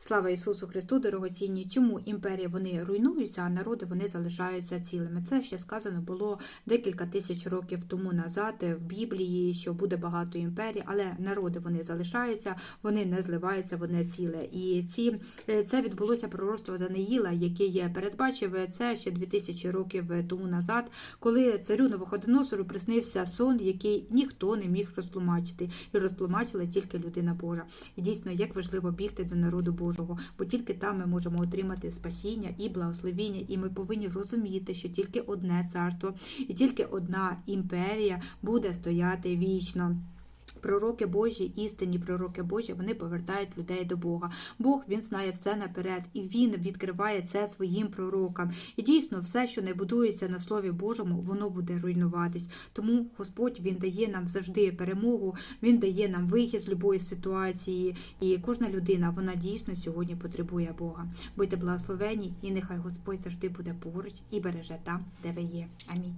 Слава Ісусу Христу, дорогоцінні. Чому імперії вони руйнуються, а народи вони залишаються цілими? Це ще сказано було декілька тисяч років тому назад в Біблії, що буде багато імперій, але народи вони залишаються, вони не зливаються, вони ціле. І ці е, це відбулося пророцтво Даниїла, яке є передбачив це ще 2000 років тому назад, коли царю Новоходоносору приснився сон, який ніхто не міг розтлумачити, і розтлумачила тільки людина Божа. І дійсно, як важливо бігти до народу Божого, бо тільки там ми можемо отримати спасіння і благословіння, і ми повинні розуміти, що тільки одне царство і тільки одна імперія буде стояти вічно. Пророки Божі, істинні пророки Божі, вони повертають людей до Бога. Бог він знає все наперед, і він відкриває це своїм пророкам. І дійсно, все, що не будується на слові Божому, воно буде руйнуватись. Тому Господь він дає нам завжди перемогу, він дає нам вихід з любої ситуації. І кожна людина вона дійсно сьогодні потребує Бога. Будьте благословені, і нехай Господь завжди буде поруч і береже там, де ви є. Амінь.